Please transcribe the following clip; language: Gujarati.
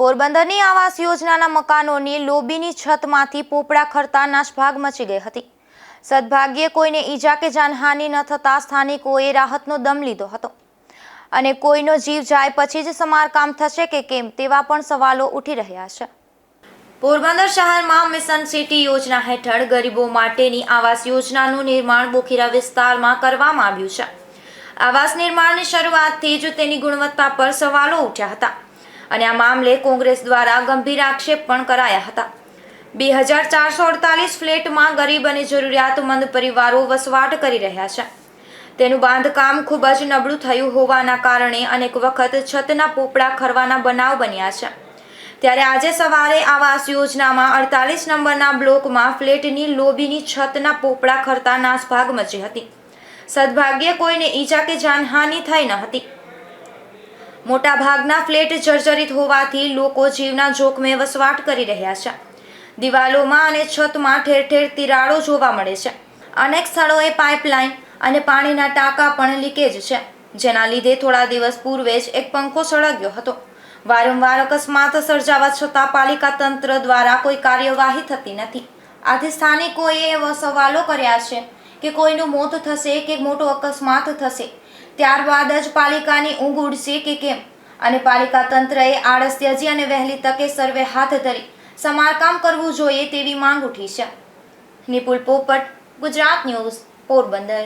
પોરબંદરની આવાસ યોજનાના મકાનોની લોબીની છતમાંથી પોપડા ખરતા નાશભાગ મચી ગઈ હતી. સદભાગ્યે કોઈને ઈજા કે જાનહાનિ ન થતાં સ્થાનિકોએ રાહતનો દમ લીધો હતો. અને કોઈનો જીવ જાય પછી જ સમારકામ થશે કે કેમ તેવા પણ સવાલો ઉઠી રહ્યા છે. પોરબંદર શહેરમાં મિશન સિટી યોજના હેઠળ ગરીબો માટેની આવાસ યોજનાનું નિર્માણ બોખીરા વિસ્તારમાં કરવામાં આવ્યું છે. આવાસ નિર્માણની શરૂઆતથી જ તેની ગુણવત્તા પર સવાલો ઉઠ્યા હતા. અને આ મામલે કોંગ્રેસ દ્વારા ગંભીર આક્ષેપ પણ કરાયા હતા. બે હજાર ચારસો અડતાલીસ ફ્લેટમાં ગરીબ અને જરૂરિયાતમંદ પરિવારો વસવાટ કરી રહ્યા છે. તેનું બાંધકામ ખૂબ જ નબળું થયું હોવાના કારણે અનેક વખત છતના પોપડા ખરવાના બનાવ બન્યા છે. ત્યારે આજે સવારે આવાસ યોજનામાં અડતાલીસ નંબરના બ્લોકમાં ફ્લેટની લોબીની છતના પોપડા ખરતા નાસભાગ મચી હતી. સદભાગ્યે કોઈને ઈજા કે જાનહાનિ થઈ ન હતી. મોટા ભાગના ફ્લેટ જર્જરિત હોવાથી લોકો જીવના જોખમે વસવાટ કરી રહ્યા છે. દિવાલોમાં અને છતમાં ઠેર ઠેર તિરાડો જોવા મળે છે. અનેક સ્થળોએ પાઇપલાઇન અને પાણીના ટાંકા પણ લીકેજ છે, જેના લીધે થોડા દિવસ પૂર્વે જ એક પંખો સળગ્યો હતો. વારંવાર અકસ્માત સર્જાવા છતાં પાલિકા તંત્ર દ્વારા કોઈ કાર્યવાહી થતી નથી. આથી સ્થાનિકોએ એવા સવાલો કર્યા છે કે કોઈનું મોત થશે કે મોટો અકસ્માત થશે. ત્યારબાદ જ પાલિકાની ઊંઘ ઉડશે કે કેમ? અને પાલિકા તંત્રએ આળસ ત્યજી અને વહેલી તકે સર્વે હાથ ધરી સમારકામ કરવું જોઈએ તેવી માંગ ઉઠી છે. નિપુલ પોપટ, ગુજરાત ન્યૂઝ, પોરબંદર.